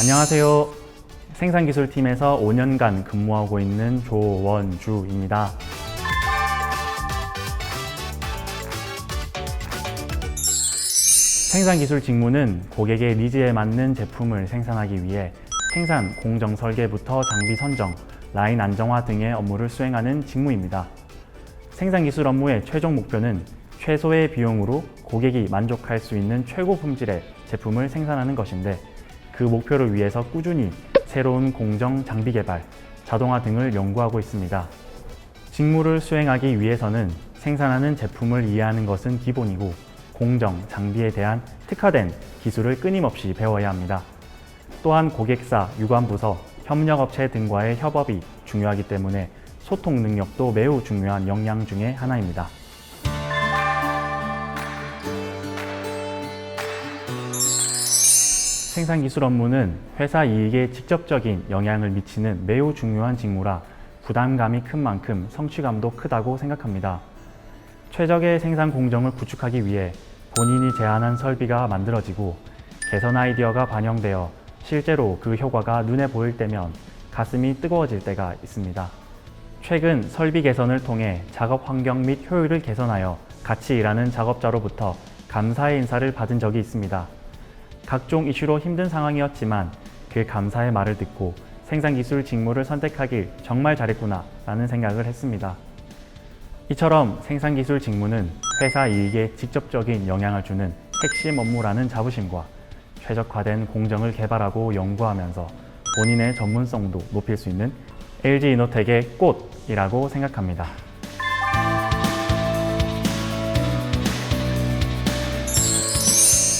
안녕하세요. 생산기술팀에서 5년간 근무하고 있는 조원주입니다. 생산기술 직무는 고객의 니즈에 맞는 제품을 생산하기 위해 생산, 공정 설계부터 장비 선정, 라인 안정화 등의 업무를 수행하는 직무입니다. 생산기술 업무의 최종 목표는 최소의 비용으로 고객이 만족할 수 있는 최고 품질의 제품을 생산하는 것인데 그 목표를 위해서 꾸준히 새로운 공정 장비 개발, 자동화 등을 연구하고 있습니다. 직무를 수행하기 위해서는 생산하는 제품을 이해하는 것은 기본이고 공정, 장비에 대한 특화된 기술을 끊임없이 배워야 합니다. 또한 고객사, 유관부서, 협력업체 등과의 협업이 중요하기 때문에 소통 능력도 매우 중요한 역량 중의 하나입니다. 생산 기술 업무는 회사 이익에 직접적인 영향을 미치는 매우 중요한 직무라 부담감이 큰 만큼 성취감도 크다고 생각합니다. 최적의 생산 공정을 구축하기 위해 본인이 제안한 설비가 만들어지고 개선 아이디어가 반영되어 실제로 그 효과가 눈에 보일 때면 가슴이 뜨거워질 때가 있습니다. 최근 설비 개선을 통해 작업 환경 및 효율을 개선하여 같이 일하는 작업자로부터 감사의 인사를 받은 적이 있습니다. 각종 이슈로 힘든 상황이었지만 그 감사의 말을 듣고 생산기술 직무를 선택하길 정말 잘했구나 라는 생각을 했습니다. 이처럼 생산기술 직무는 회사 이익에 직접적인 영향을 주는 핵심 업무라는 자부심과 최적화된 공정을 개발하고 연구하면서 본인의 전문성도 높일 수 있는 LG 이노텍의 꽃이라고 생각합니다.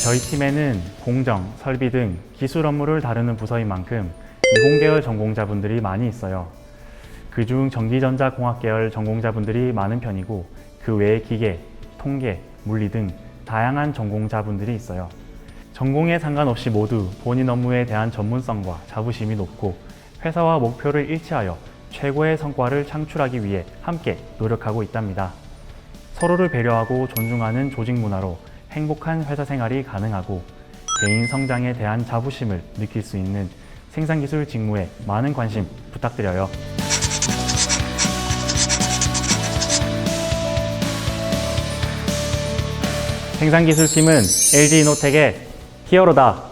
저희 팀에는 공정, 설비 등 기술 업무를 다루는 부서인 만큼 이공계열 전공자분들이 많이 있어요. 그중 전기전자공학 계열 전공자분들이 많은 편이고 그 외에 기계, 통계, 물리 등 다양한 전공자분들이 있어요. 전공에 상관없이 모두 본인 업무에 대한 전문성과 자부심이 높고 회사와 목표를 일치하여 최고의 성과를 창출하기 위해 함께 노력하고 있답니다. 서로를 배려하고 존중하는 조직 문화로 행복한 회사 생활이 가능하고 개인 성장에 대한 자부심을 느낄 수 있는 생산기술 직무에 많은 관심 부탁드려요. LG이노텍의 히어로다.